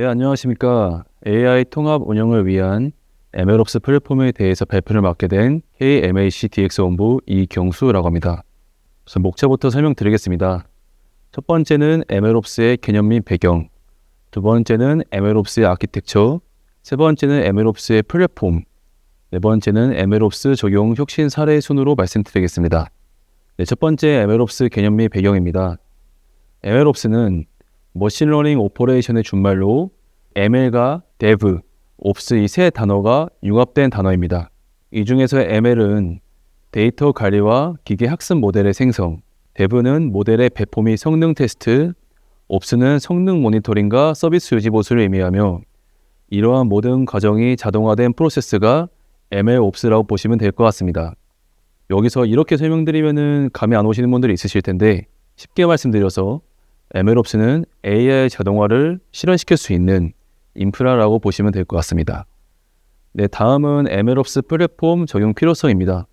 네, 안녕하십니까. AI 통합 운영을 위한 MLOps 플랫폼에 대해서 발표를 맡게 된 KMAC DX 본부 이경수라고 합니다. 우선 목차부터 설명드리겠습니다. 첫 번째는 MLOps의 개념 및 배경, 두 번째는 MLOps의 아키텍처, 세 번째는 MLOps의 플랫폼, 네 번째는 MLOps 적용 혁신 사례 순으로 말씀드리겠습니다. 네, 첫 번째 MLOps 개념 및 배경입니다. MLOps는 머신러닝 오퍼레이션의 준말로 ML과 Dev, Ops 이 세 단어가 융합된 단어입니다. 이 중에서 ML은 데이터 관리와 기계 학습 모델의 생성, Dev는 모델의 배포 및 성능 테스트, Ops는 성능 모니터링과 서비스 유지 보수를 의미하며 이러한 모든 과정이 자동화된 프로세스가 ML Ops라고 보시면 될 것 같습니다. 여기서 이렇게 설명드리면은 감이 안 오시는 분들이 있으실 텐데 쉽게 말씀드려서 MLOps는 AI 자동화를 실현시킬 수 있는 인프라라고 보시면 될 것 같습니다. 네, 다음은 MLOps 플랫폼 적용 필요성입니다.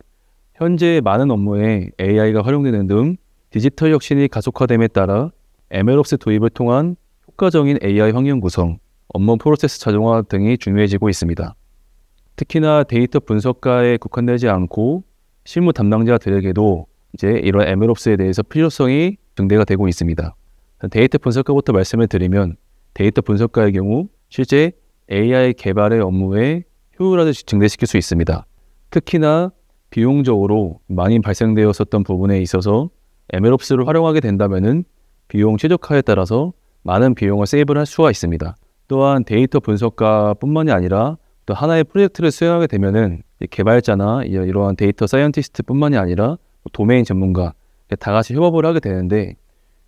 현재 많은 업무에 AI가 활용되는 등 디지털 혁신이 가속화됨에 따라 MLOps 도입을 통한 효과적인 AI 환경 구성, 업무 프로세스 자동화 등이 중요해지고 있습니다. 특히나 데이터 분석가에 국한되지 않고 실무 담당자들에게도 이제 이런 MLOps에 대해서 필요성이 증대가 되고 있습니다. 데이터 분석가부터 말씀을 드리면 데이터 분석가의 경우 실제 AI 개발의 업무에 효율화를 증대시킬 수 있습니다. 특히나 비용적으로 많이 발생되었었던 부분에 있어서 MLOps를 활용하게 된다면 비용 최적화에 따라서 많은 비용을 세이브를 할 수가 있습니다. 또한 데이터 분석가뿐만이 아니라 또 하나의 프로젝트를 수행하게 되면은 개발자나 이러한 데이터 사이언티스트뿐만이 아니라 도메인 전문가 다 같이 협업을 하게 되는데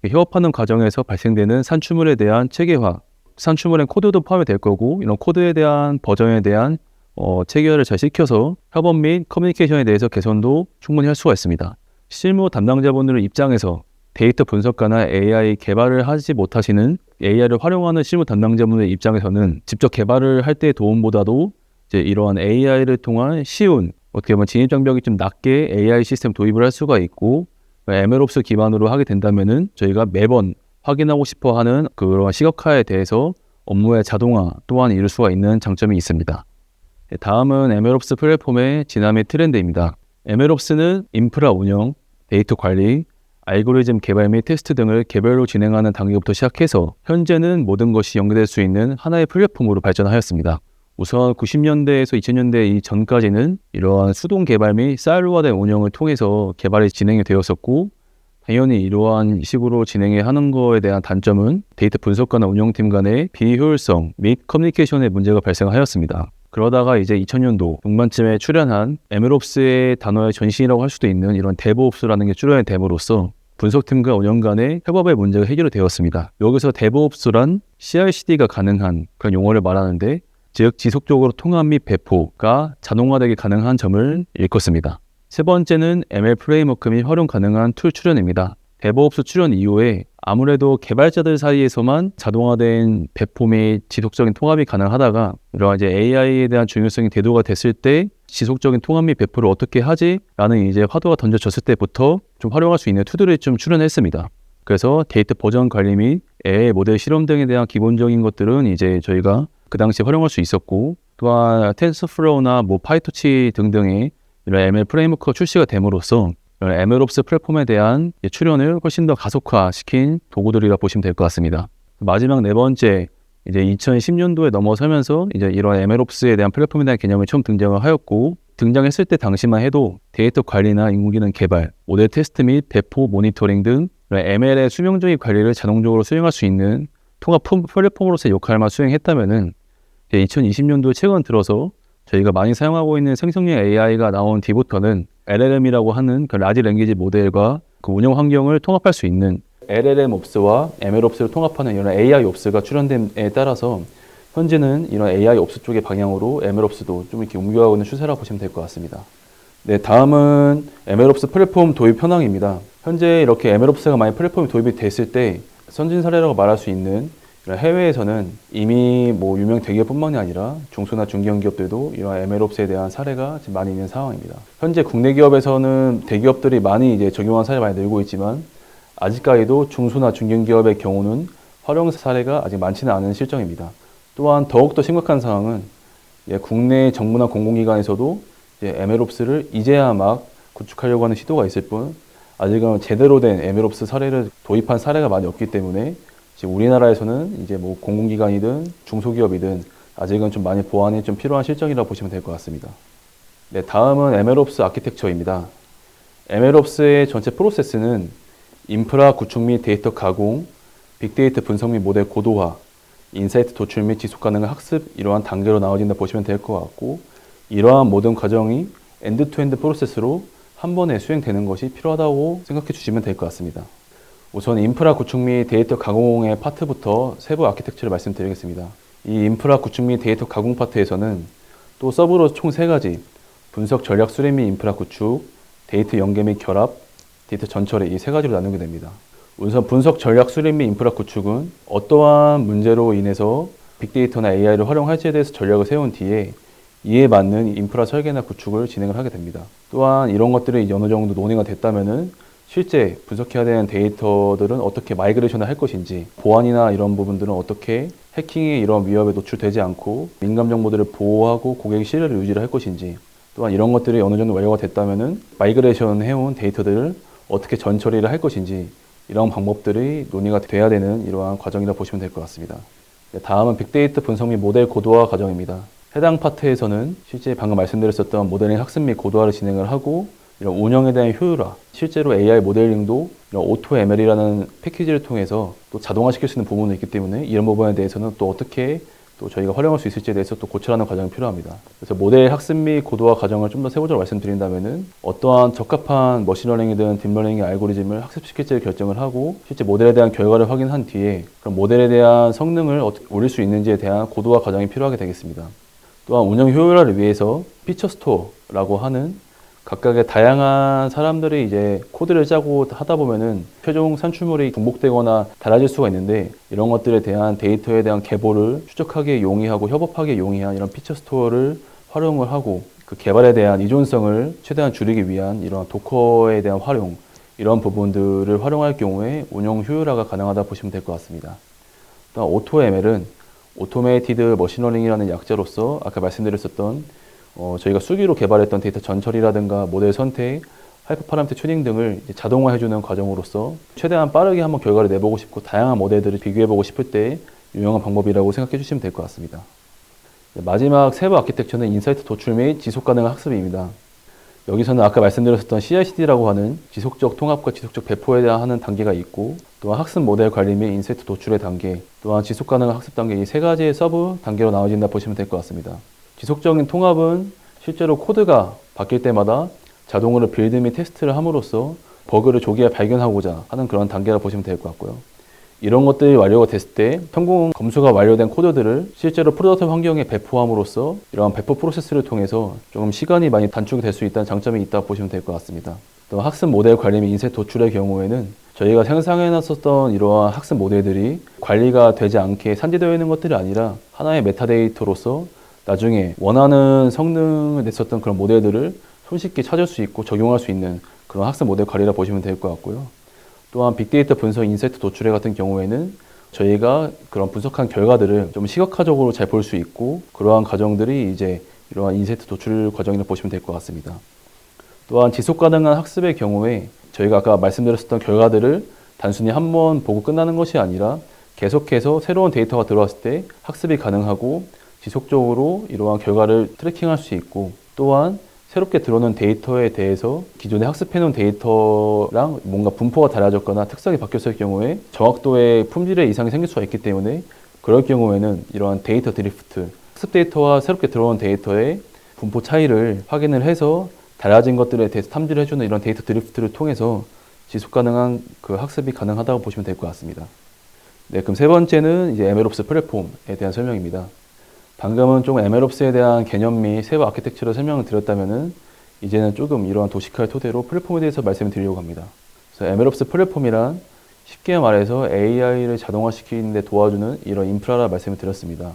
협업하는 과정에서 발생되는 산출물에 대한 체계화, 산출물엔 코드도 포함이 될 거고 이런 코드에 대한 버전에 대한 어, 체계화를 잘 시켜서 협업 및 커뮤니케이션에 대해서 개선도 충분히 할 수가 있습니다. 실무 담당자분들 입장에서 데이터 분석가나 AI 개발을 하지 못하시는 AI를 활용하는 실무 담당자분들 입장에서는 직접 개발을 할 때의 도움보다도 이제 이러한 AI를 통한 쉬운 어떻게 보면 진입 장벽이 좀 낮게 AI 시스템 도입을 할 수가 있고 MLOps 기반으로 하게 된다면은 저희가 매번 확인하고 싶어 하는 그런 시각화에 대해서 업무의 자동화 또한 이룰 수가 있는 장점이 있습니다. 네, 다음은 MLOps 플랫폼의 진화의 트렌드입니다. MLOps는 인프라 운영, 데이터 관리, 알고리즘 개발 및 테스트 등을 개별로 진행하는 단계부터 시작해서 현재는 모든 것이 연계될 수 있는 하나의 플랫폼으로 발전하였습니다. 우선 90년대에서 2000년대 이 전까지는 이러한 수동 개발 및 사일로화된 운영을 통해서 개발이 진행이 되었었고 당연히 이러한 식으로 진행해 하는 거에 대한 단점은 데이터 분석가나 운영팀 간의 비효율성 및 커뮤니케이션의 문제가 발생하였습니다. 그러다가 이제 2000년도 중반쯤에 출연한 MLOps의 단어의 전신이라고 할 수도 있는 이런 DevOps라는 게 출연이 됨으로써 분석팀과 운영 간의 협업의 문제가 해결이 되었습니다. 여기서 DevOps란 CI/CD가 가능한 그런 용어를 말하는데 즉 지속적으로 통합 및 배포가 자동화되게 가능한 점을 일컫습니다. 세 번째는 ML 프레임워크 및 활용 가능한 툴 출연입니다. 데브옵스 출연 이후에 아무래도 개발자들 사이에서만 자동화된 배포 및 지속적인 통합이 가능하다가 이러한 이제 AI에 대한 중요성이 대두가 됐을 때 지속적인 통합 및 배포를 어떻게 하지? 라는 이제 화두가 던져졌을 때부터 좀 활용할 수 있는 툴들이 좀 출연했습니다. 그래서 데이터 버전 관리 및 AI 모델 실험 등에 대한 기본적인 것들은 이제 저희가 그 당시에 활용할 수 있었고 또한 텐서플로우나 뭐 파이토치 등등의 이런 ML 프레임워크가 출시가 됨으로써 MLOps 플랫폼에 대한 출연을 훨씬 더 가속화시킨 도구들이라 보시면 될 것 같습니다. 마지막 네 번째 이제 2010년도에 넘어서면서 이제 이런 MLOps에 대한 플랫폼에 대한 개념이 처음 등장을 하였고 등장했을 때 당시만 해도 데이터 관리나 인공지능 개발, 모델 테스트 및 배포 모니터링 등 ML의 수명적인 관리를 자동적으로 수행할 수 있는 통합 플랫폼으로서의 역할만 수행했다면은 2020년도 최근 들어서 저희가 많이 사용하고 있는 생성형 AI가 나온 뒤부터는 LLM이라고 하는 그 라지 랭귀지 모델과 그 운영 환경을 통합할 수 있는 LLM 옵스와 ML 옵스를 통합하는 이런 AI 옵스가 출현됨에 따라서 현재는 이런 AI 옵스 쪽의 방향으로 ML 옵스도 좀 이렇게 옮겨가고 있는 추세라고 보시면 될 것 같습니다. 네, 다음은 ML 옵스 플랫폼 도입 현황입니다. 현재 이렇게 ML 옵스가 많이 플랫폼이 도입이 됐을 때 선진 사례라고 말할 수 있는 해외에서는 이미 뭐 유명 대기업뿐만이 아니라 중소나 중견 기업들도 이런 MLOps에 대한 사례가 지금 많이 있는 상황입니다. 현재 국내 기업에서는 대기업들이 많이 이제 적용한 사례가 많이 늘고 있지만 아직까지도 중소나 중견 기업의 경우는 활용 사례가 아직 많지는 않은 실정입니다. 또한 더욱더 심각한 상황은 예, 국내 정부나 공공기관에서도 MLOps를 이제야 막 구축하려고 하는 시도가 있을 뿐 아직은 제대로 된 MLOps 사례를 도입한 사례가 많이 없기 때문에 지금 우리나라에서는 이제 뭐 공공기관이든 중소기업이든 아직은 좀 많이 보완이 좀 필요한 실정이라고 보시면 될 것 같습니다. 네, 다음은 MLOps 아키텍처입니다. MLOps의 전체 프로세스는 인프라 구축 및 데이터 가공, 빅데이터 분석 및 모델 고도화, 인사이트 도출 및 지속 가능한 학습 이러한 단계로 나눠진다 보시면 될 것 같고 이러한 모든 과정이 엔드투엔드 프로세스로 한 번에 수행되는 것이 필요하다고 생각해 주시면 될 것 같습니다. 우선 인프라 구축 및 데이터 가공의 파트부터 세부 아키텍처를 말씀드리겠습니다. 이 인프라 구축 및 데이터 가공 파트에서는 또 서브로 총 세 가지 분석 전략 수립 및 인프라 구축, 데이터 연계 및 결합, 데이터 전처리 이 세 가지로 나누게 됩니다. 우선 분석 전략 수립 및 인프라 구축은 어떠한 문제로 인해서 빅데이터나 AI를 활용할지에 대해서 전략을 세운 뒤에 이에 맞는 인프라 설계나 구축을 진행을 하게 됩니다. 또한 이런 것들이 어느 정도 논의가 됐다면은 실제 분석해야 되는 데이터들은 어떻게 마이그레이션을 할 것인지 보안이나 이런 부분들은 어떻게 해킹의 이런 위협에 노출되지 않고 민감 정보들을 보호하고 고객의 신뢰를 유지를 할 것인지 또한 이런 것들이 어느 정도 완료가 됐다면은 마이그레이션 해온 데이터들을 어떻게 전 처리를 할 것인지 이런 방법들이 논의가 돼야 되는 이러한 과정이라 보시면 될 것 같습니다. 네, 다음은 빅데이터 분석 및 모델 고도화 과정입니다. 해당 파트에서는 실제 방금 말씀드렸었던 모델링 학습 및 고도화를 진행을 하고 이런 운영에 대한 효율화, 실제로 AI 모델링도 이런 오토 ML이라는 패키지를 통해서 또 자동화시킬 수 있는 부분이 있기 때문에 이런 부분에 대해서는 또 어떻게 또 저희가 활용할 수 있을지에 대해서 또 고찰하는 과정이 필요합니다. 그래서 모델 학습 및 고도화 과정을 좀 더 세부적으로 말씀드린다면은 어떠한 적합한 머신러닝이든 딥러닝의 알고리즘을 학습시킬지를 결정을 하고 실제 모델에 대한 결과를 확인한 뒤에 그럼 모델에 대한 성능을 올릴 수 있는지에 대한 고도화 과정이 필요하게 되겠습니다. 또한 운영 효율화를 위해서 피처 스토어라고 하는 각각의 다양한 사람들이 이제 코드를 짜고 하다 보면은 최종 산출물이 중복되거나 달라질 수가 있는데 이런 것들에 대한 데이터에 대한 계보를 추적하기에 용이하고 협업하기에 용이한 이런 피처 스토어를 활용을 하고 그 개발에 대한 이존성을 최대한 줄이기 위한 이런 도커에 대한 활용 이런 부분들을 활용할 경우에 운영 효율화가 가능하다 보시면 될 것 같습니다. 또한 오토 ML은 오토메이티드 머신러닝이라는 약자로서 아까 말씀드렸었던 어, 저희가 수기로 개발했던 데이터 전처리라든가 모델 선택, 하이퍼 파라미터 튜닝 등을 자동화해주는 과정으로서 최대한 빠르게 한번 결과를 내보고 싶고 다양한 모델들을 비교해보고 싶을 때 유용한 방법이라고 생각해 주시면 될 것 같습니다. 네, 마지막 세부 아키텍처는 인사이트 도출 및 지속 가능한 학습입니다. 여기서는 아까 말씀드렸었던 CI/CD라고 하는 지속적 통합과 지속적 배포에 대한 단계가 있고 또한 학습 모델 관리 및 인사이트 도출의 단계 또한 지속 가능한 학습 단계 이 세 가지의 서브 단계로 나눠진다 보시면 될 것 같습니다. 지속적인 통합은 실제로 코드가 바뀔 때마다 자동으로 빌드 및 테스트를 함으로써 버그를 조기에 발견하고자 하는 그런 단계라 보시면 될 것 같고요. 이런 것들이 완료가 됐을 때 성공 검수가 완료된 코드들을 실제로 프로덕트 환경에 배포함으로써 이러한 배포 프로세스를 통해서 조금 시간이 많이 단축이 될 수 있다는 장점이 있다고 보시면 될 것 같습니다. 또 학습 모델 관리 및 인쇄 도출의 경우에는 저희가 생성해 놨었던 이러한 학습 모델들이 관리가 되지 않게 산재되어 있는 것들이 아니라 하나의 메타데이터로서 나중에 원하는 성능을 냈었던 그런 모델들을 손쉽게 찾을 수 있고 적용할 수 있는 그런 학습 모델 관리라 보시면 될 것 같고요. 또한 빅데이터 분석 인사이트 도출에 같은 경우에는 저희가 그런 분석한 결과들을 좀 시각화적으로 잘 볼 수 있고 그러한 과정들이 이제 이러한 인사이트 도출 과정이라 보시면 될 것 같습니다. 또한 지속 가능한 학습의 경우에 저희가 아까 말씀드렸었던 결과들을 단순히 한 번 보고 끝나는 것이 아니라 계속해서 새로운 데이터가 들어왔을 때 학습이 가능하고 지속적으로 이러한 결과를 트래킹할 수 있고 또한 새롭게 들어오는 데이터에 대해서 기존에 학습해놓은 데이터랑 뭔가 분포가 달라졌거나 특성이 바뀌었을 경우에 정확도의 품질에 이상이 생길 수가 있기 때문에 그럴 경우에는 이러한 데이터 드리프트, 학습 데이터와 새롭게 들어온 데이터의 분포 차이를 확인을 해서 달라진 것들에 대해서 탐지를 해주는 이런 데이터 드리프트를 통해서 지속 가능한 그 학습이 가능하다고 보시면 될 것 같습니다. 네, 그럼 세 번째는 이제 MLOps 플랫폼에 대한 설명입니다. 방금은 조금 MLOps에 대한 개념 및 세부 아키텍처를 설명을 드렸다면은 이제는 조금 이러한 도식화를 토대로 플랫폼에 대해서 말씀을 드리려고 합니다. 그래서 MLOps 플랫폼이란 쉽게 말해서 AI를 자동화시키는 데 도와주는 이런 인프라라 말씀을 드렸습니다.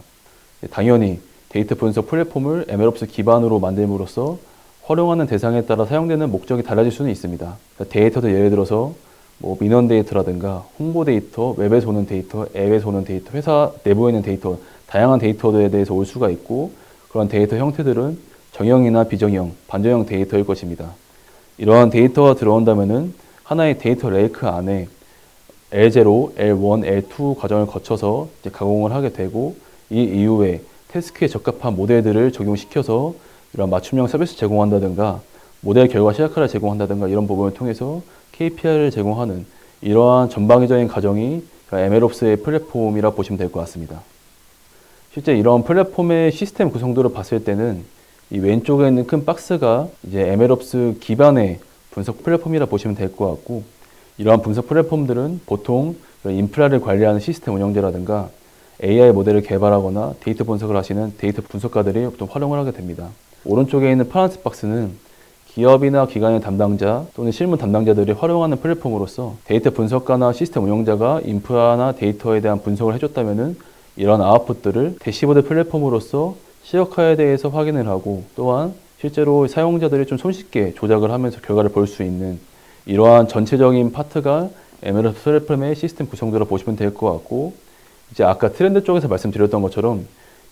당연히 데이터 분석 플랫폼을 MLOps 기반으로 만듦으로써 활용하는 대상에 따라 사용되는 목적이 달라질 수는 있습니다. 그러니까 데이터도 예를 들어서 뭐 민원 데이터라든가 홍보 데이터, 웹에서 오는 데이터, 앱에서 오는 데이터, 회사 내부에 있는 데이터 다양한 데이터에 대해서 올 수가 있고 그런 데이터 형태들은 정형이나 비정형, 반정형 데이터일 것입니다. 이러한 데이터가 들어온다면은 하나의 데이터 레이크 안에 L0, L1, L2 과정을 거쳐서 가공을 하게 되고 이 이후에 태스크에 적합한 모델들을 적용시켜서 이런 맞춤형 서비스 제공한다든가 모델 결과 시각화를 제공한다든가 이런 부분을 통해서 KPI를 제공하는 이러한 전방위적인 과정이 MLOps의 플랫폼이라 보시면 될 것 같습니다. 실제 이런 플랫폼의 시스템 구성도를 봤을 때는 이 왼쪽에 있는 큰 박스가 이제 MLOps 기반의 분석 플랫폼이라 보시면 될 것 같고 이러한 분석 플랫폼들은 보통 인프라를 관리하는 시스템 운영자라든가 AI 모델을 개발하거나 데이터 분석을 하시는 데이터 분석가들이 보통 활용을 하게 됩니다. 오른쪽에 있는 파란색 박스는 기업이나 기관의 담당자 또는 실무 담당자들이 활용하는 플랫폼으로서 데이터 분석가나 시스템 운영자가 인프라나 데이터에 대한 분석을 해줬다면은 이런 아웃풋들을 대시보드 플랫폼으로서 시각화에 대해서 확인을 하고 또한 실제로 사용자들이 좀 손쉽게 조작을 하면서 결과를 볼 수 있는 이러한 전체적인 파트가 에메랄드 플랫폼의 시스템 구성도로 보시면 될 것 같고 이제 아까 트렌드 쪽에서 말씀드렸던 것처럼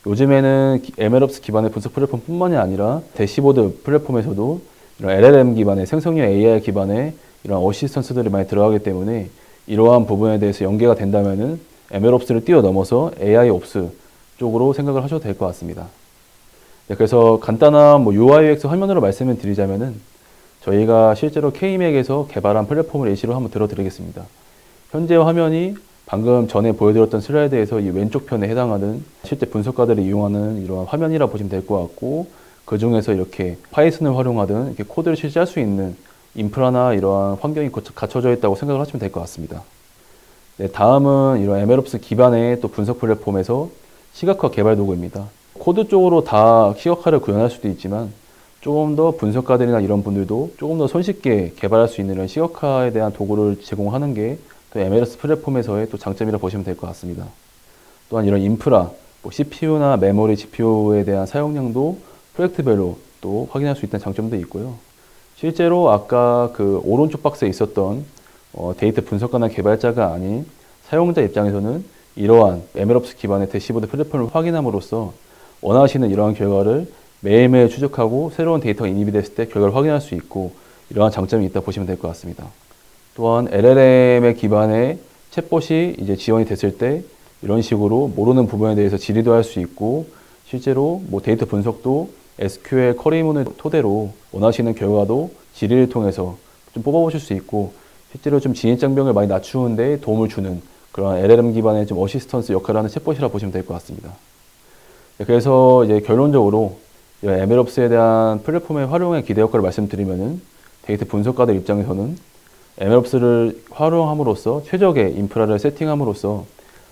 요즘에는 에메럽스 기반의 분석 플랫폼뿐만이 아니라 대시보드 플랫폼에서도 이런 LLM 기반의 생성형 AI 기반의 이런 어시스턴스들이 많이 들어가기 때문에 이러한 부분에 대해서 연계가 된다면은 MLOps를 뛰어넘어서 AIOps 쪽으로 생각을 하셔도 될 것 같습니다. 네, 그래서 간단한 뭐 UI UX 화면으로 말씀을 드리자면은 저희가 실제로 K맥에서 개발한 플랫폼을 예시로 한번 들어드리겠습니다. 현재 화면이 방금 전에 보여드렸던 슬라이드에서 이 왼쪽 편에 해당하는 실제 분석가들이 이용하는 이러한 화면이라 보시면 될 것 같고 그 중에서 이렇게 파이썬을 활용하든 이렇게 코드를 실시할 수 있는 인프라나 이러한 환경이 갖춰져 있다고 생각을 하시면 될 것 같습니다. 네, 다음은 이런 MLOps 기반의 또 분석 플랫폼에서 시각화 개발 도구입니다. 코드 쪽으로 다 시각화를 구현할 수도 있지만 조금 더 분석가들이나 이런 분들도 조금 더 손쉽게 개발할 수 있는 시각화에 대한 도구를 제공하는 게 또 MLS 플랫폼에서의 또 장점이라 보시면 될 것 같습니다. 또한 이런 인프라, 뭐 CPU나 메모리, GPU에 대한 사용량도 프로젝트별로 또 확인할 수 있다는 장점도 있고요. 실제로 아까 그 오른쪽 박스에 있었던 어, 데이터 분석가나 개발자가 아닌 사용자 입장에서는 이러한 MLOps 기반의 대시보드 플랫폼을 확인함으로써 원하시는 이러한 결과를 매일매일 추적하고 새로운 데이터가 인입이 됐을 때 결과를 확인할 수 있고 이러한 장점이 있다 보시면 될 것 같습니다. 또한 LLM의 기반의 챗봇이 이제 지원이 됐을 때 이런 식으로 모르는 부분에 대해서 질의도 할 수 있고 실제로 뭐 데이터 분석도 SQL 쿼리문을 토대로 원하시는 결과도 질의를 통해서 좀 뽑아보실 수 있고 실제로 좀 진입장벽을 많이 낮추는데 도움을 주는 그런 LLM 기반의 좀 어시스턴스 역할을 하는 챗봇이라 보시면 될 것 같습니다. 네, 그래서 이제 결론적으로 MLOps에 대한 플랫폼의 활용의 기대 효과를 말씀드리면은 데이터 분석가들 입장에서는 MLOps를 활용함으로써 최적의 인프라를 세팅함으로써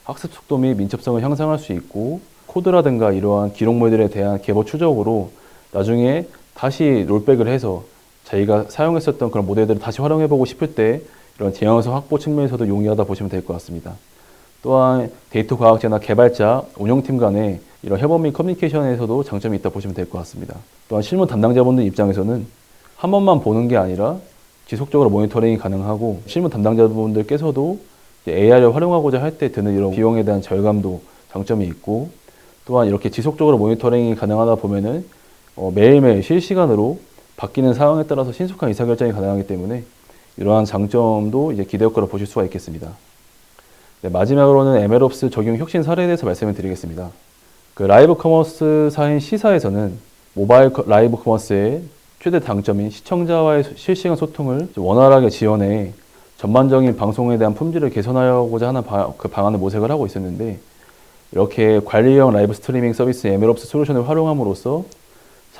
학습 속도 및 민첩성을 향상할 수 있고 코드라든가 이러한 기록물들에 대한 개보 추적으로 나중에 다시 롤백을 해서 저희가 사용했었던 그런 모델들을 다시 활용해보고 싶을 때 이런 제형성 확보 측면에서도 용이하다 보시면 될 것 같습니다. 또한 데이터 과학자나 개발자, 운영팀 간의 이런 협업 및 커뮤니케이션에서도 장점이 있다 보시면 될 것 같습니다. 또한 실무 담당자분들 입장에서는 한 번만 보는 게 아니라 지속적으로 모니터링이 가능하고 실무 담당자분들께서도 AI를 활용하고자 할 때 드는 이런 비용에 대한 절감도 장점이 있고 또한 이렇게 지속적으로 모니터링이 가능하다 보면은 어, 매일매일 실시간으로 바뀌는 상황에 따라서 신속한 의사결정이 가능하기 때문에 이러한 장점도 이제 기대 효과로 보실 수가 있겠습니다. 네, 마지막으로는 MLOps 적용 혁신 사례에 대해서 말씀을 드리겠습니다. 그 라이브 커머스 사인 시사에서는 모바일 라이브 커머스의 최대 장점인 시청자와의 실시간 소통을 원활하게 지원해 전반적인 방송에 대한 품질을 개선하고자 하는 바, 그 방안을 모색을 하고 있었는데 이렇게 관리형 라이브 스트리밍 서비스 MLOps 솔루션을 활용함으로써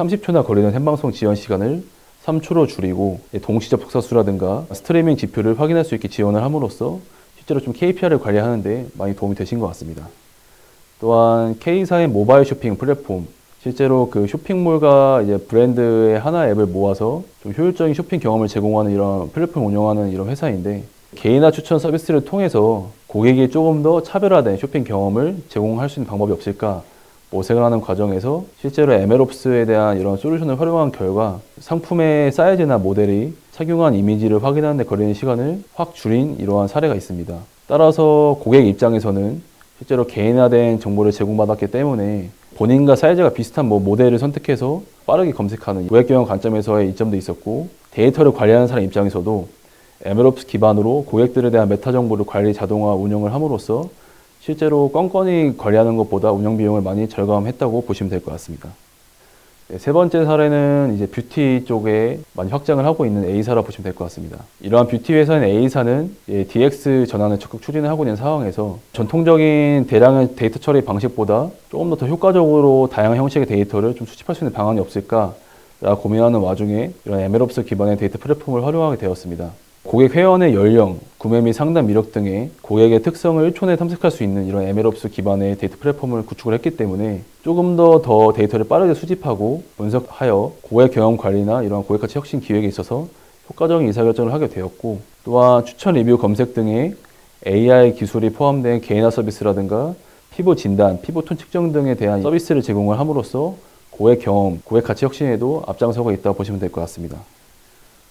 30초나 걸리는 생방송 지원 시간을 3초로 줄이고 동시 접속자 수라든가 스트리밍 지표를 확인할 수 있게 지원을 함으로써 실제로 좀 KPI를 관리하는데 많이 도움이 되신 것 같습니다. 또한 K사의 모바일 쇼핑 플랫폼 실제로 그 쇼핑몰과 이제 브랜드의 하나 앱을 모아서 좀 효율적인 쇼핑 경험을 제공하는 이런 플랫폼 운영하는 이런 회사인데 개인화 추천 서비스를 통해서 고객이 조금 더 차별화된 쇼핑 경험을 제공할 수 있는 방법이 없을까 모색을 하는 과정에서 실제로 MLOps에 대한 이런 솔루션을 활용한 결과 상품의 사이즈나 모델이 착용한 이미지를 확인하는 데 걸리는 시간을 확 줄인 이러한 사례가 있습니다. 따라서 고객 입장에서는 실제로 개인화된 정보를 제공받았기 때문에 본인과 사이즈가 비슷한 뭐 모델을 선택해서 빠르게 검색하는 고객 경영 관점에서의 이점도 있었고 데이터를 관리하는 사람 입장에서도 에메롭스 기반으로 고객들에 대한 메타 정보를 관리 자동화 운영을 함으로써 실제로 껌껌이 관리하는 것보다 운영 비용을 많이 절감했다고 보시면 될 것 같습니다. 네, 세 번째 사례는 이제 뷰티 쪽에 많이 확장을 하고 있는 A사라 보시면 될 것 같습니다. 이러한 뷰티 회사인 A사는 예, DX 전환을 적극 추진을 하고 있는 상황에서 전통적인 대량의 데이터 처리 방식보다 조금 더, 더 효과적으로 다양한 형식의 데이터를 좀 수집할 수 있는 방안이 없을까 라 고민하는 와중에 이런 에메롭스 기반의 데이터 플랫폼을 활용하게 되었습니다. 고객 회원의 연령, 구매 및 상담 이력 등의 고객의 특성을 1초 내에 탐색할 수 있는 이런 에메롭스 기반의 데이터 플랫폼을 구축을 했기 때문에 조금 더 더 데이터를 빠르게 수집하고 분석하여 고객 경험 관리나 이러한 고객 가치 혁신 기획에 있어서 효과적인 의사결정을 하게 되었고 또한 추천 리뷰 검색 등의 AI 기술이 포함된 개인화 서비스라든가 피부 진단, 피부톤 측정 등에 대한 서비스를 제공을 함으로써 고객 경험, 고객 가치 혁신에도 앞장서고 있다고 보시면 될 것 같습니다.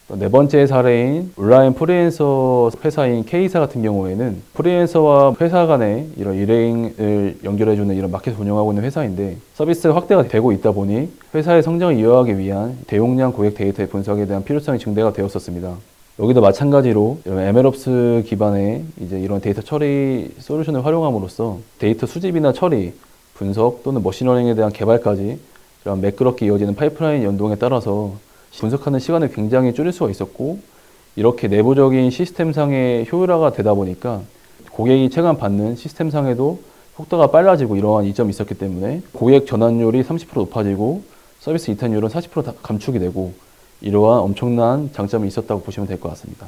또네 번째 사례인 온라인 프리랜서 회사인 K사 같은 경우에는 프리랜서와 회사 간의 이런 일행을 연결해주는 이런 마켓을 운영하고 있는 회사인데 서비스가 확대가 되고 있다 보니 회사의 성장을 이어가기 위한 대용량 고객 데이터의 분석에 대한 필요성이 증대가 되었었습니다. 여기도 마찬가지로 MLOps 기반의 이제 이런 데이터 처리 솔루션을 활용함으로써 데이터 수집이나 처리, 분석 또는 머신러닝에 대한 개발까지 이런 매끄럽게 이어지는 파이프라인 연동에 따라서 분석하는 시간을 굉장히 줄일 수가 있었고 이렇게 내부적인 시스템상의 효율화가 되다 보니까 고객이 체감받는 시스템상에도 속도가 빨라지고 이러한 이점이 있었기 때문에 고객 전환율이 30% 높아지고 서비스 이탄율은 40% 다- 감축이 되고 이러한 엄청난 장점이 있었다고 보시면 될 것 같습니다.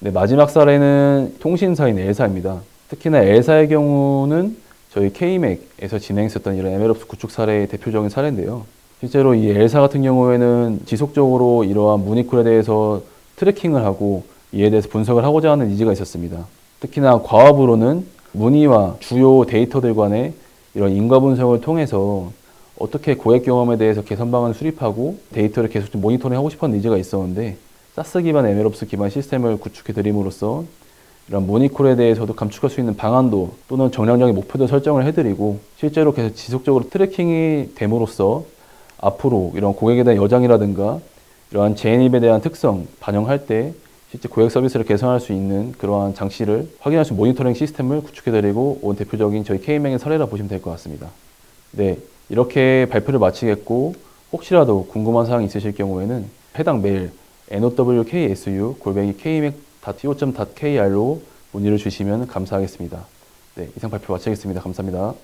네, 마지막 사례는 통신사인 엘사입니다. 특히나 엘사의 경우는 저희 K맥에서 진행했었던 이런 MLOps 구축 사례의 대표적인 사례인데요. 실제로 이 엘사 같은 경우에는 지속적으로 이러한 문의콜에 대해서 트래킹을 하고 이에 대해서 분석을 하고자 하는 니즈가 있었습니다. 특히나 과업으로는 문의와 주요 데이터들 간의 이런 인과 분석을 통해서 어떻게 고객 경험에 대해서 개선 방안을 수립하고 데이터를 계속 좀 모니터링 하고 싶은 니즈가 있었는데 사스 기반 MLOps 기반 시스템을 구축해 드림으로써 이런 모니콜에 대해서도 감축할 수 있는 방안도 또는 정량적인 목표도 설정을 해드리고 실제로 계속 지속적으로 트래킹이 됨으로써 앞으로 이런 고객에 대한 여장이라든가 이러한 재인입에 대한 특성 반영할 때 실제 고객 서비스를 개선할 수 있는 그러한 장치를 확인할 수 있는 모니터링 시스템을 구축해드리고 온 대표적인 저희 K맹의 사례라 보시면 될 것 같습니다. 네, 이렇게 발표를 마치겠고 혹시라도 궁금한 사항이 있으실 경우에는 해당 메일 nowksu 골뱅이 kmac.to.kr로 문의를 주시면 감사하겠습니다. 네, 이상 발표 마치겠습니다. 감사합니다.